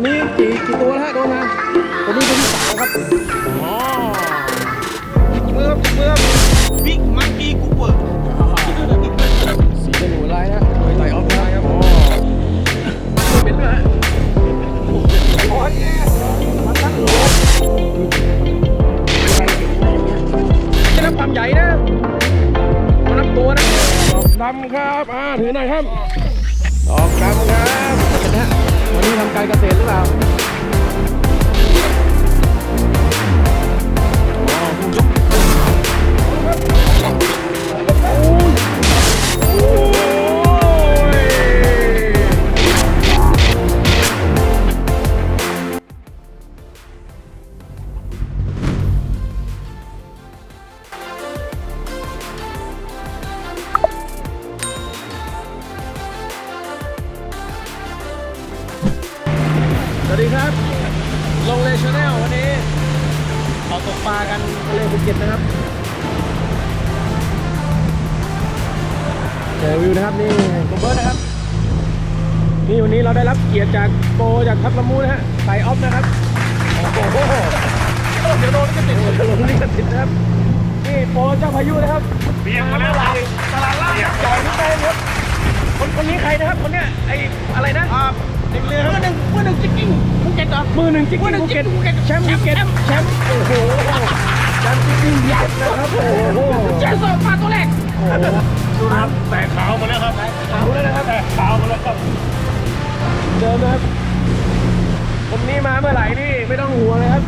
คนนี้กี่กี่ตัวแล้วฮะโดนมาคนนี้ตัวที่สามครับอ๋อเมื่อเมื่อบิ๊กมังกี้กูเปิดสีเป็นหัวลายฮะโดยไต่ออฟไลน์ครับอ๋อเป็นด้วยฮะโอ้ยแย่มันตั้งโหลได้รับความใหญ่นะมานับตัวนะดอกดำครับ อ่า ถือหน่อยครับดอกดำครับเป็นฮะ วันนี้ทำการเกษตรหรือเปล่า ลงเลชแนลวันนี้ออกตกปลากันทะเลภูเก็ตนะครับเจอวิวนะครับนี่คุณเบิร์ดนะครับ นี่วันนี้เราได้รับเกียรติจากโปรจากทัพละมูนะฮะไต่ออฟนะครับโอ้โหเดี๋ยวโดนลิขสิทธิ์โดนลิขสิทธิ์นะครับนี่โปรเจ้าพายุนะครับเบียงมาแล้วตลาดล่างใหญ่ที่เต็มครับคนคนนี้ใครนะครับคนเนี้ยไออะไรนะอ่า เด็กเรือครับมือหนึ่งมือหนึ่งจิกกิ้งภูเก็ตเหรอมือหนึ่งจิกกิ้งภูเก็ตแชมป์ภูเก็ตแชมป์โอ้โหแชมป์จิกกิ้งยักษ์นะครับโอ้โหเจสอบมาตัวแรกโอ้โหดูนะครับแตกขาวมาแล้วครับเอาแล้วนะครับแตกขาวมาแล้วครับเดิมนะครับคนนี้มาเมื่อไหร่นี่ไม่ต้องห่วงเลยครับ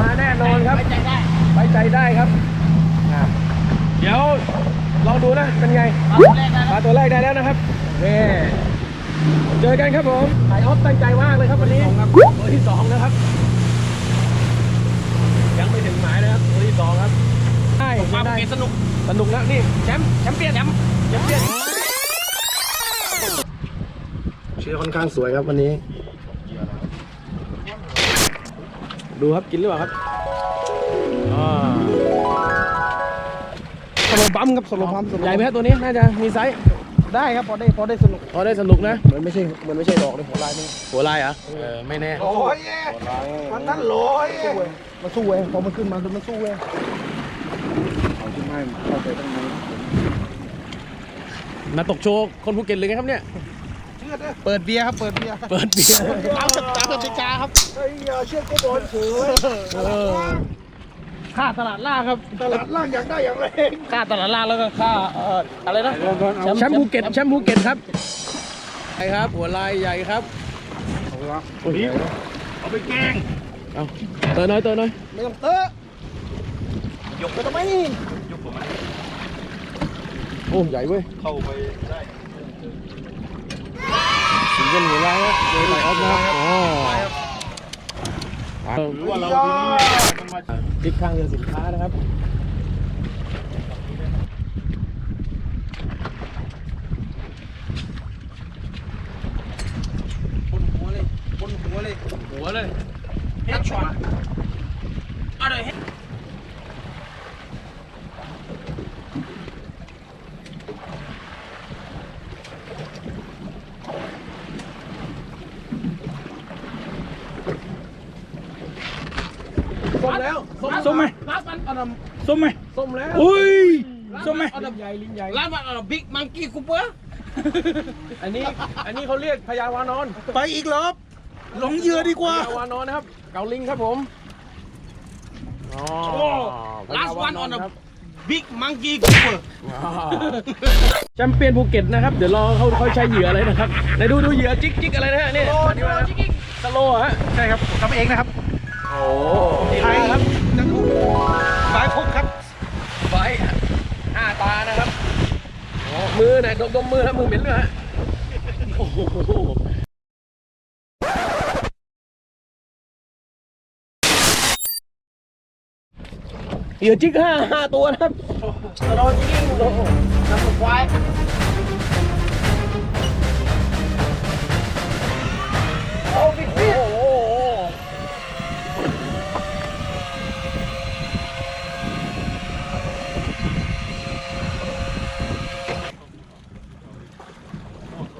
มาแน่นอนครับ ไปใจได้ไว้ใจได้ครับอะเดี๋ยวลองดูนะเป็นไง มาตัวแรกได้แล้ว มาตัวแรกได้แล้วนะครับเน่ เจอกันครับผมไอออฟตั้งใจมากเลยครับวันนี้ตัวที่สองนะครับ ยังไม่ถึงหมายนะครับตัวที่สองครับได้มาได้เกสนุก สนุกแล้วนี่แชมป์แชมป์เปี้ยนแชมป์แชมป์เปี้ยนเชื่อค่อนข้างสวยครับวันนี้ ดูครับกินหรือเปล่าครับอ่าสโลบัมครับสโลบัมใหญ่ไหมครับตัวนี้น่าจะมีไซส์ ได้ครับพอได้พอได้สนุกพอได้สนุกนะเหมือนไม่ใช่เหมือนไม่ใช่ดอกเลยหัวลายนี่หัวลายเหรอเออไม่แน่โอ้ยแย่มันตั้งโหลสู้เว้ยมันสู้เว้ยพอมันขึ้นมาคือมันสู้เว้ยเอาที่ไม่เข้าไปตั้งนี้มาตกโชว์คนภูเก็ตเลยไงครับเนี่ยเชื่อเด้อเปิดเบียร์ครับเปิดเบียร์เปิดเบียร์ตามตามกติกาครับเฮ้ยอย่าเชื่อก็โดนเฉยเออ ค่าตลาดล่างครับ ตลาดล่างอยากได้อย่างไรค่าตลาดล่างแล้วก็ค่าเอ่ออะไรนะแชมป์ภูเก็ตแชมป์ภูเก็ตครับใช่ครับ หัวลายใหญ่ครับเอาไปแกงเอาเติมน้อยเติมน้อยไม่ต้องเตอะยกไปทำไมโอ้ใหญ่เว้ยเข้าไปได้สีเป็นหัวลายนะโดยไลออฟนะครับอ๋อหรือว่าเรา ติดข้างเรือสินค้านะครับนหัวเลยบนหัวเลย หัวเลย เฮ็ดช็อต เอาเลย ส้มแล้วส้ม ส้มไหมร้านมันเอาด ส้มไหมส้มแล้วอุ้ยส้ส้มมไหไหมมลิ้นใหญ่ลิ้นใหญ่ร้านมันเอาบิ๊กมังกี้คูเปอร์อันนี้อันนี้เขาเรียกพญาวานอนไปอีกรอบหลงเหยื่อดีกว่าพญาวานอนนะครับ เกาลิงครับผมอ๋อพลาญสววันนอออนนครับบิ๊กมังกี้คูเปอร์แชมเปี้ยนภูเก็ตนะครับ เดี๋ยวรอเขาเขาใช้เหยื่ออะไรนะครับไหนดูดูเหยื่อจิกจิกอะไรนะฮะนี่มาดีมาสโลว์ฮะใช่ครับผมทำเองนะครับ โอ้ไทยครับนักบุสายพกครับ ไฟห้าตานะครับโอ้ มือไหนดมดมมือครับมือเหม็นเลยฮะโอ้โหเหยื่อจิกห้าห้าตัวนะครับสโลว์จิกกิ้งโอ้โหน้ำควายโอ้บิ๊กบิ๊กโอ้โหโอ้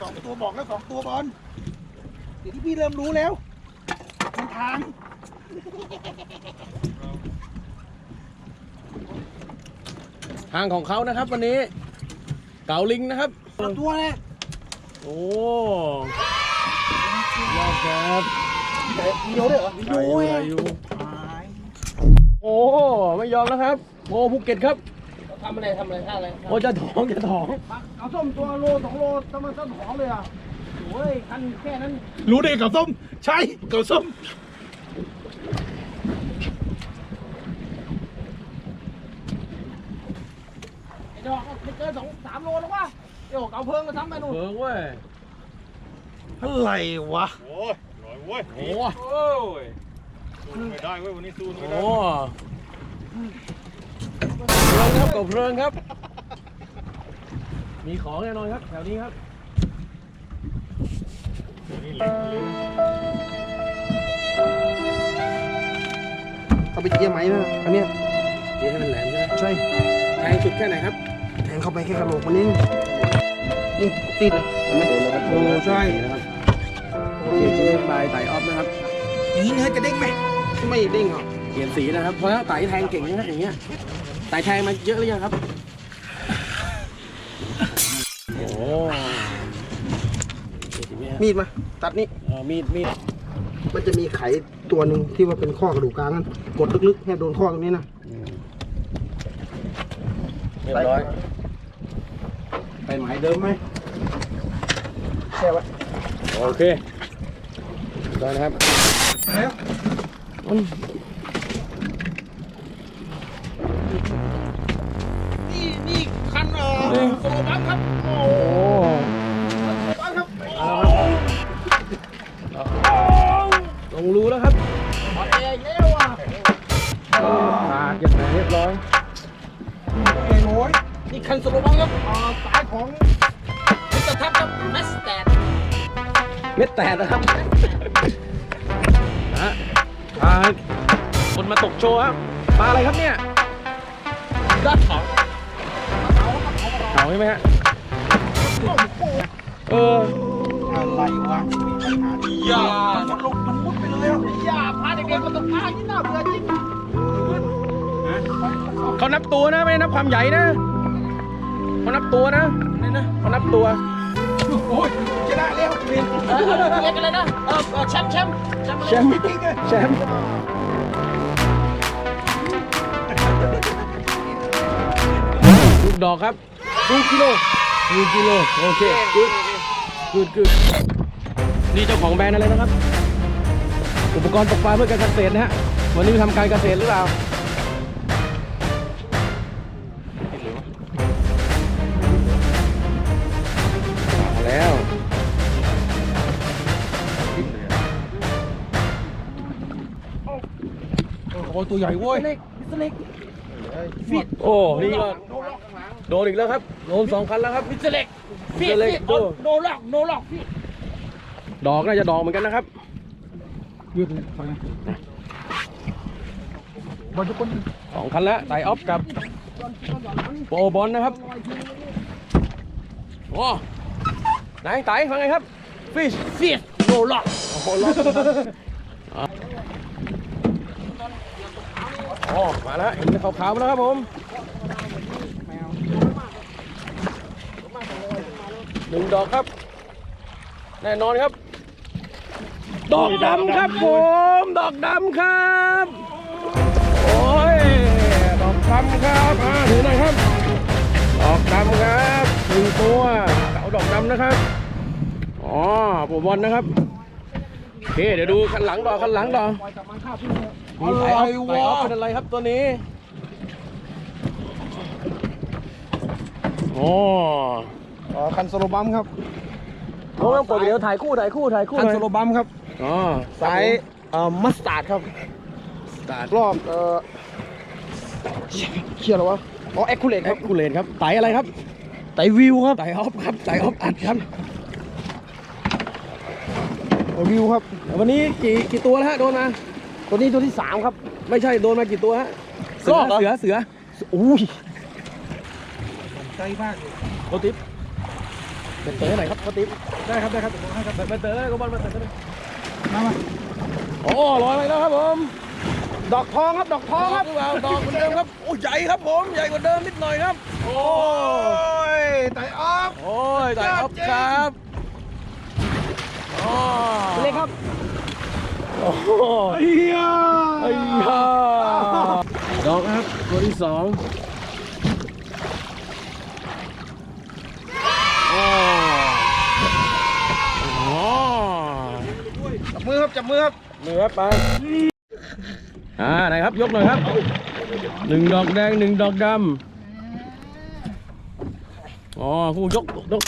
สองตัวบอกแล้วสองตัวพอก่อนเดี๋ยวที่พี่เริ่มรู้แล้วมันทางทางของเขานะครับ วันนี้ เก๋าลิงนะครับตัวแรกโอ้ยอดครับแต่เดียวด้วยเหรออายุอายุโอ้ไม่ยอมแล้วครับโอ้ภูเก็ตครับ ทำอะไรทำอะไรท่าอะไรโอ้จะถองจะถอง เอาส้มตัวโลสองโลทำไมส้มหอมเลยอะโอ้ยคันแค่นั้น รู้ได้กับส้ม ใช่กับส้มไอ้ดอกไม่เกินสองสามโลแล้ววะเดี๋ยวเอาเพิ่งมาทำไปนู่นเพิงเว้ยอะไรวะโอ้โอ้ยสู้ไม่ได้เว้ยวันนี้สู้ไม่โอ้ได้เพลิง ครับกับเพลิงครับ มีของแน่นอนครับแถวนี้ครับเอาไปเจียไหมนะอันเนี้ยเจีให้มันแหลมใช่ไหมใช่แทงสุดแค่ไหนครับ แทงเข้าไปแค่กระโหลกมันนี่นี่ติดเลยเห็นไหมโอ้ใช่นะครับโอเคจะเล่นบายไต่ออฟนะครับอย่างนี้เนื้อจะเด้งไหมไม่เด้งหรอกเปลี่ยนสีนะครับเพราะว่าไต่แทงเก่งนะอย่างเงี้ย ไต่แทงมาเยอะหรือยังครับ โอ้มีดมีดมา ตัดนี่มีดมีดมันจะมีไขตัวหนึ่งที่ว่าเป็นข้อกระดูกกลางนั้นกดลึกๆให้โดนข้อตรงนี้นะเรียบร้อย ไปหมายเดิมไหมแค่ไว้โอเคได้นะครับแล้วนี่ โซโลบัสครับ โอ้โอ้บัสครับลงรูแล้วครับหมดเองแล้วอะขาดเก็บแผลเรียบร้อยไอ้โว้ยนี่คันโซโลบัสครับอ่าสายของมิสเตอร์ทัพครับแมสแตดเม็ดแตกนะครับนะฮะพาคนมาตกโชว์ครับปลาอะไรครับเนี่ยยอดของเขา ใช่ไหมฮะเอออะไรวะอย่ามันลงมันมุดไปเลยอะอย่าพาเด็กๆมาตกปลาที่น่าเบื่อจริงเขานับตัวนะไม่ได้นับความใหญ่นะเขานับตัวนะนี่นะเขานับตัวโอ้ยชนะแล้วเรียนเออเรียกอะไรนะเออเออแชมป์แชมป์แชมป์อะไรแชมป์แชมป์ลูกดอกครับ ลูกกิโลลูกกิโลโอเคกึดกึดกึดนี่เจ้าของแบรนด์อะไรนะครับ อุปกรณ์ตกปลาเพื่อการเกษตรนะฮะ วันนี้ทำการเกษตรหรือเปล่าเอาแล้วโอ้ตัวใหญ่เว้ยโอ้นี่ก็ โดนอีกแล้วครับ โดนสองคันแล้วครับ มิสเตอร์เล็กพี่มิสเตอร์เล็กพี่โดโนล็อกโนล็อกพี่ดอกน่าจะดอกเหมือนกันนะครับยืดเลยฟังนะบอลทุกคนสองคันแล้วไต่ออฟกับโปรบอลนะครับโอ้ไหนไต่ฟังไงครับฟิชพี่โนล็อกโอ้โหล็อกโอ้มาแล้วเห็นขาวๆมาแล้วครับผม หนึ่งดอกครับ แน่นอนครับ ดอกดำครับผม ดอกดำครับ โอ้ย ดอกดำครับอ่าถือหน่อยครับ ดอกดำครับหนึ่งตัวเอาดอกดำนะครับอ๋อโปรบอลนะครับโอเคเดี๋ยวดูคันหลังต่อคันหลังต่อมีไฟออฟไฟออฟเป็นอะไรครับตัวนี้โอ้ อ๋อคันโซโลบัมครับโหต้องเปิดเดี๋ยวถ่ายคู่ถ่ายคู่ถ่ายคู่คันหน่อยโซโลบัมครับอ๋อสายเอ่อมัสตาร์ดครับตาดรอบเอ่อเชียร์อะไรวะอ๋อแอคคูเลตคแอรับคคูเลตครับไตอะไรครับไตวิวครับไตออฟครับไตออฟอัดครับไตวิวครับ วันนี้กี่กี่ตัวแล้วฮะโดนมาตัวนี้ตัวที่สามครับ ไม่ใช่โดนมากี่ตัวฮะเสืรออบเหรอเสือเสืออุ้ยใจมากโอติป เป็นเต๋อไหนครับปกติได้ครับได้ครับผมให้ครับเป็นเต๋อเลยก็บอลเป็นเต๋อเลยมามาโอ้ลอยไปแล้วครับผมดอกทองครับดอกทองครับดอกเหมือนเดิมครับโอ้ใหญ่ครับผมใหญ่กว่าเดิมนิดหน่อยครับ โอ้ยไต่ออฟโอ้ยไก่ออฟครับเล็กครับโอ้ยไอ้ยาดอกครับตัวที่สองโอ้โห จับมือครับจับมือบเหนือไป อ่าไหนครับยกหน่อยครับหนึ่งดอกแดงหนึ่งดอกดำอ๋อผู้ยกยก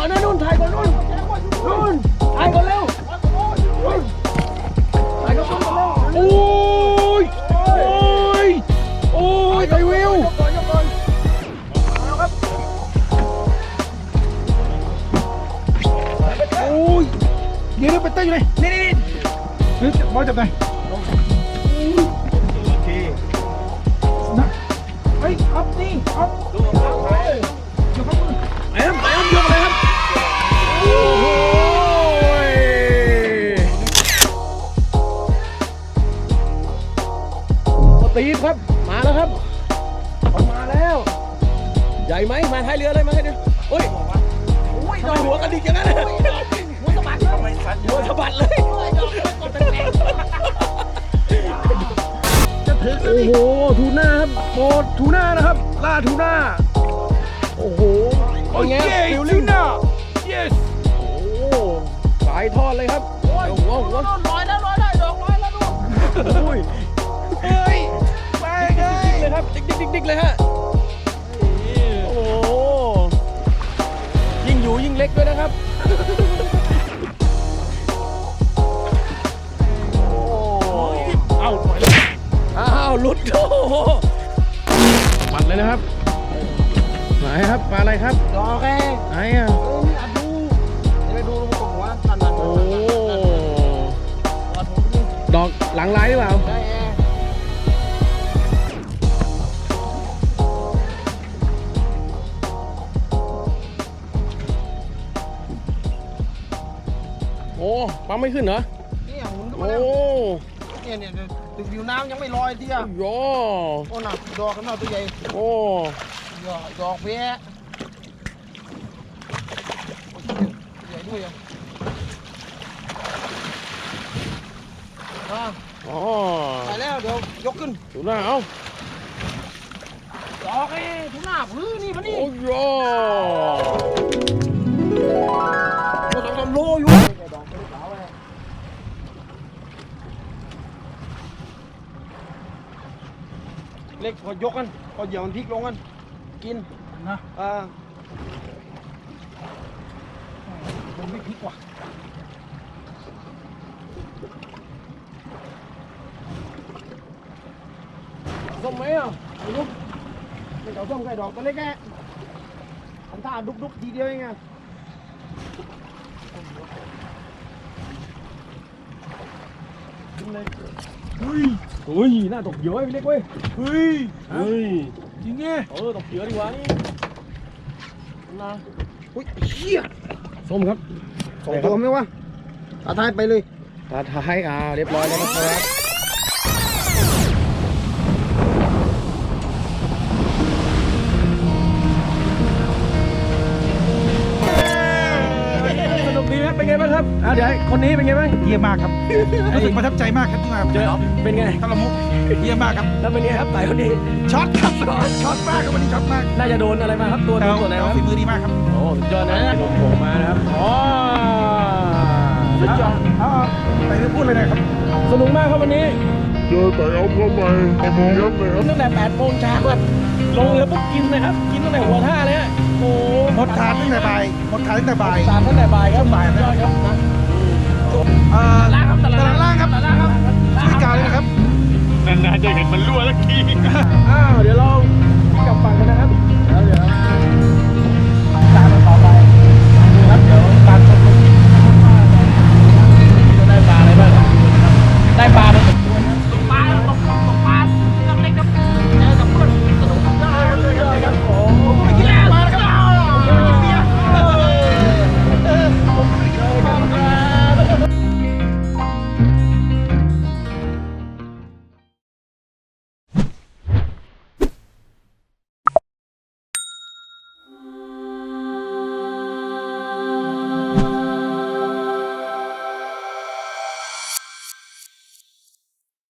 ก็เรียกก่อนนะนุ่นถ่ายก่อนนุ่นนุ่นถ่ายก่อนเร็วถ่ายก่อนนุ่นก่อนเร็วโอ้ยโอ้ยโอ้ยไอวิวยกก่อนยกก่อนเอาครับโอ้ยเดี๋ยวเดี๋ยวไปเต้นอยู่ไหนนี่นี่นี่นี่บอลจับไหนโอเคนะเฮ้ยอัพนี่อัพดูอัพเลยยกข้อมือแอมแอมยกเลยครับ ครับ มาแล้วครับเขามาแล้ว ใหญ่ไหมมาท้ายเรือเลยมาท้ายเรือโอ้ยโอ้ยดอกหัวกระดิกอย่างนั้นเลยหัวสะบัดเลยหัวสะบัดเลยโอ้ยดอกกดแปลกจะถึงโอ้โหทูน่าครับโปรดทูน่านะครับล่าทูน่าโอ้โหเป็นไงฟิลลิ่ง yes โอ้โหสายทอดเลยครับโอ้ยหัวหัวลอยแล้วลอยได้ดอกลอยแล้วดูโอ้ย เลยครับ ดิ๊กดิ๊กดิ๊กดิ๊กเลยฮะ โอ้โห ยิ่งอยู่ยิ่งเล็กด้วยนะครับ โอ้เอ้าถอยเลยอ้าวหลุดโอ้โหปัดเลยนะครับ ไหนครับ ปลาอะไรครับดอกแกไหนอะ เออนี่อัดดูจะไปดูมันกดหัวนั่นนั่นโอ้อัดผมนี่ดอกหลังลายหรือเปล่า ได้ ปั๊มไม่ขึ้นเหรอเนี่ยหมุนขึ้นโอ้มาแล้วเนี่ยเนี่ยตึกผิวน้ำยังไม่ลอยเที่ยโยโอ้หนักดอกกันหน่อยตัวใหญ่โอ้ดอกดอกเบี้ยใหญ่ด้วยอะอะอ๋อไปแล้วเดี๋ยวยกขึ้นดูหน้าเอาดอกเอ้ทุกหน้าพื้นนี่มันนี่โอ้โยโอ้สองสามโลอยู่ เล็กพอยกกันพอเหยียบมันพลิกลงกัน กินนะอ่ามันไม่พลิกว่ะส้มไหมอะลุกไม่เอาส้มไก่ดอกตัวเล็กแค่ทำท่าดุกดุกทีเดียวเองไงกินเลย เฮ้ยน่าตกเยอะพี่เล็กเว้ยเฮ้ยเฮ้ยจริงไงเออตกเยอะดีกว่านี่นะอุ้ยเชี่ยส้มครับสองตัวไหมวะตาท้ายไปเลยตาท้ายอ่าเรียบร้อยแล้วนะครับ อะเดี๋ยวคนนี้เป็นไงบ้าง เยี่ยมมากครับ รู้สึกประทับใจมากครับที่มาเจอเป็นไงทัลมุกเยี่ยมมากครับ แล้วเป็นไงครับไต่คนนี้ ช็อตครับช็อตมากครับวันนี้ช็อตมาก น่าจะโดนอะไรมาครับตัวแต่โดนตัวไหนคเรารับฝีมือดีมากครับ โอ้สุดยอดนะลงโผงมานะครับอ๋อสุดยอดเอาไปพูดเลยนะครับ สนุกมากครับวันนี้ เจอแต่เอาเข้าไปเยี่ยมเลยครับตั้งแต่8โมงเช้าครับ ลงเรือปุ๊บกินเลยครับ กินตั้งแต่หัวท่าเลยโอ้หมดทานตั้งแต่บ่ายหมดทานตั้งแต่บ่าย ตามตั้งแต่บ่ายครับบ่ายครับ่ตลาดล่างครับตลาดล่างครับตลาดล่างครับช่วยกาวเลยนะครับ นานๆจะเห็นมันรั่วสักทีอ้าวเดี๋ยวเรากลับฝั่งกันนะครับแล้วเดี๋ยวตามกัต่อไปนี่ครับเดี๋ยวตามชมกันว่าจะได้ปลาอะไรบ้างได้ปลา